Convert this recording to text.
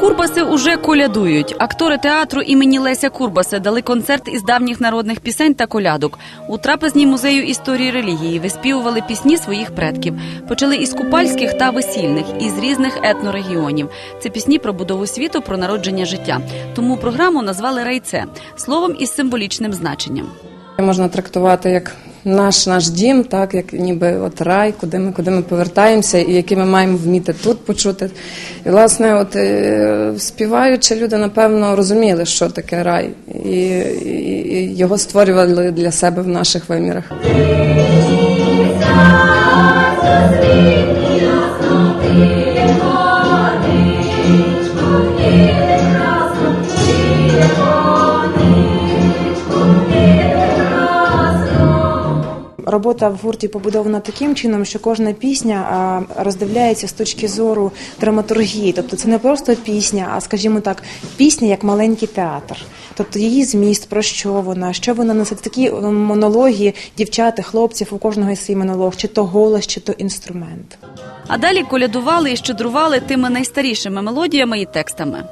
Курбаси уже колядують. Актори театру імені Леся Курбаси дали концерт із давніх народних пісень та колядок. У трапезній музею історії релігії виспівували пісні своїх предків. Почали із купальських та весільних, із різних етнорегіонів. Це пісні про будову світу, про народження життя. Тому програму назвали райце словом із символічним значенням. Можна трактувати як наш наш дім, так як ніби от рай, куди ми куди ми повертаємося, і який ми маємо вміти тут почути. І власне, от е, співаючи, люди напевно розуміли, що таке рай, і, і, і його створювали для себе в наших вимірах. Робота в гурті побудована таким чином, що кожна пісня роздивляється з точки зору драматургії. Тобто це не просто пісня, а скажімо так, пісня як маленький театр. Тобто її зміст, про що вона, що вона несе такі м, монологи дівчат хлопців, у кожного є свій монолог, чи то голос, чи то інструмент. А далі колядували і щедрували тими найстарішими мелодіями і текстами.